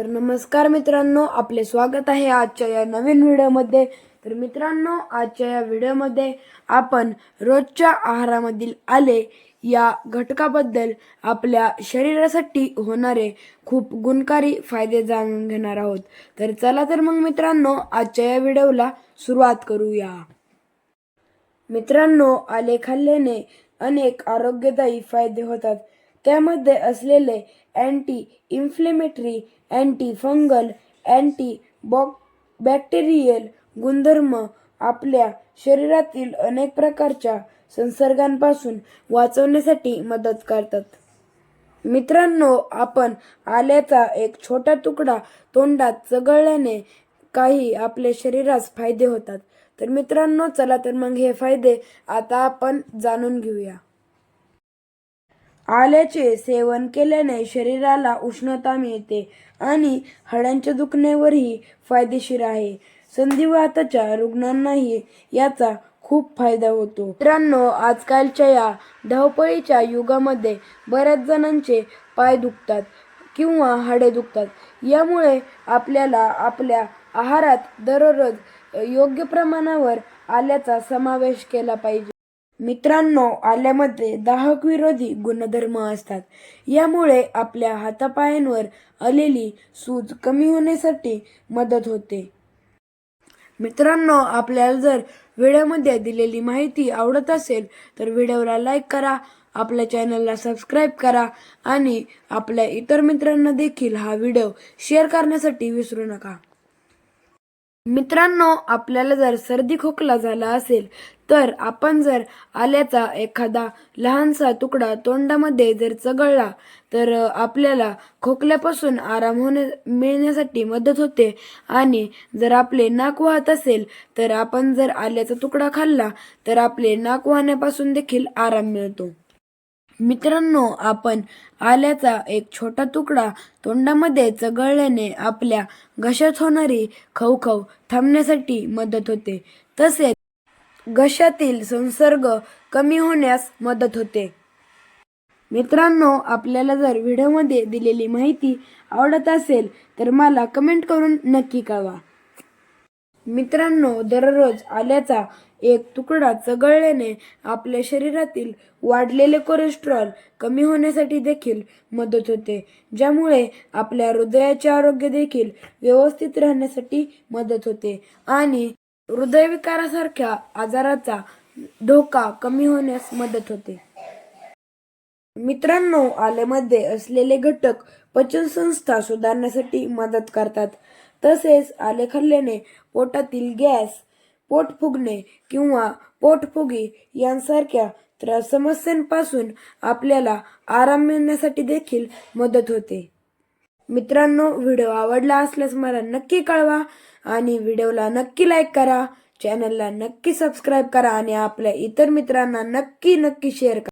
तर नमस्कार मित्रांनो आपले स्वागत आहे आजच्या या नवीन व्हिडिओमध्ये. तर मित्रांनो आजच्या या व्हिडिओमध्ये आपण रोजच्या आहारामधील आले या घटकाबद्दल आपल्या शरीरासाठी होणारे खूप गुणकारी फायदे जाणून घेणार आहोत. तर चला तर मग मित्रांनो आजच्या या व्हिडिओला सुरुवात करूया. मित्रांनो आले खाल्ल्याने अनेक आरोग्यदायी फायदे होतात. त्यामध्ये असलेले anti inflammatory anti fungal anti बॉक bacterial गुणधर्म आपल्या शरीरातील अनेक प्रकारच्या संसर्गांपासून वाचवण्यासाठी मदत करतात. मित्रांनो आपण आल्याचा एक छोटा तुकडा तोंडात चघळल्याने काही आपल्या शरीरास फायदे होतात. तर मित्रांनो चला तर मग हे फायदे आता आपण जाणून घेऊया. आल्याचे सेवन केल्याने शरीराला उष्णता मिळते आणि हाडांच्या दुखण्यावरही फायदेशीर आहे. संधिवाताच्या रुग्णांनाही याचा खूप फायदा होतो. मित्रांनो आजकालच्या या धावपळीच्या युगामध्ये बऱ्याच जणांचे पाय दुखतात किंवा हाडे दुखतात. यामुळे आपल्याला आपल्या आहारात दररोज योग्य प्रमाणावर आल्याचा समावेश केला पाहिजे. मित्रांनो आल्यामध्ये दाहक विरोधी गुणधर्म असतात. यामुळे आपल्या हातापायांवर आलेली सूज कमी होण्यासाठी मदत होते. मित्रांनो आपल्याला जर व्हिडिओमध्ये दिलेली माहिती आवडत असेल तर व्हिडिओला लाईक करा आपल्या चॅनलला सबस्क्राईब करा आणि आपल्या इतर मित्रांना देखील हा व्हिडिओ शेअर करण्यासाठी विसरू नका. मित्रांनो आपल्याला जर सर्दी खोकला झाला असेल तर आपण जर आल्याचा एखादा लहानसा तुकडा तोंडामध्ये जर चघळला तर आपल्याला खोकल्यापासून आराम होणे मिळण्यासाठी मदत होते. आणि जर आपले नाक वाहत असेल तर आपण जर आल्याचा तुकडा खाल्ला तर आपले नाक वाहण्यापासून देखील आराम मिळतो. मित्रांनो आपण आल्याचा एक छोटा तुकडा तोंडामध्ये चघळल्याने आपल्या घशात होणारी खवखव थांबण्यासाठी मदत होते. तसेच घशातील संसर्ग कमी होण्यास मदत होते. मित्रांनो आपल्याला जर व्हिडिओमध्ये दिलेली माहिती आवडत असेल तर मला कमेंट करून नक्की कळवा. मित्रांनो दररोज आल्याचा एक तुकडा चघळल्याने आपल्या शरीरातील वाढलेले कोलेस्ट्रॉल कमी होण्यासाठी देखील मदत होते ज्यामुळे आपल्या हृदयाचे आरोग्य देखील व्यवस्थित राहण्यासाठी मदत होते आणि हृदयविकारासारख्या आजाराचा धोका कमी होण्यास मदत होते. मित्रांनो आल्यामध्ये असलेले घटक पचनसंस्था सुधारण्यासाठी मदत करतात. तसेच आले खाल्ल्याने पोटातील गॅस पोट फुगणे किंवा पोटफुगी यांसारख्या त्रास समस्यांपासून आपल्याला आराम मिळण्यासाठी देखील मदत होते. मित्रांनो व्हिडिओ आवडला असल्यास मला नक्की कळवा आणि व्हिडिओला नक्की लाईक करा. चॅनलला नक्की सबस्क्राईब करा आणि आपल्या इतर मित्रांना नक्की नक्की शेअर करा.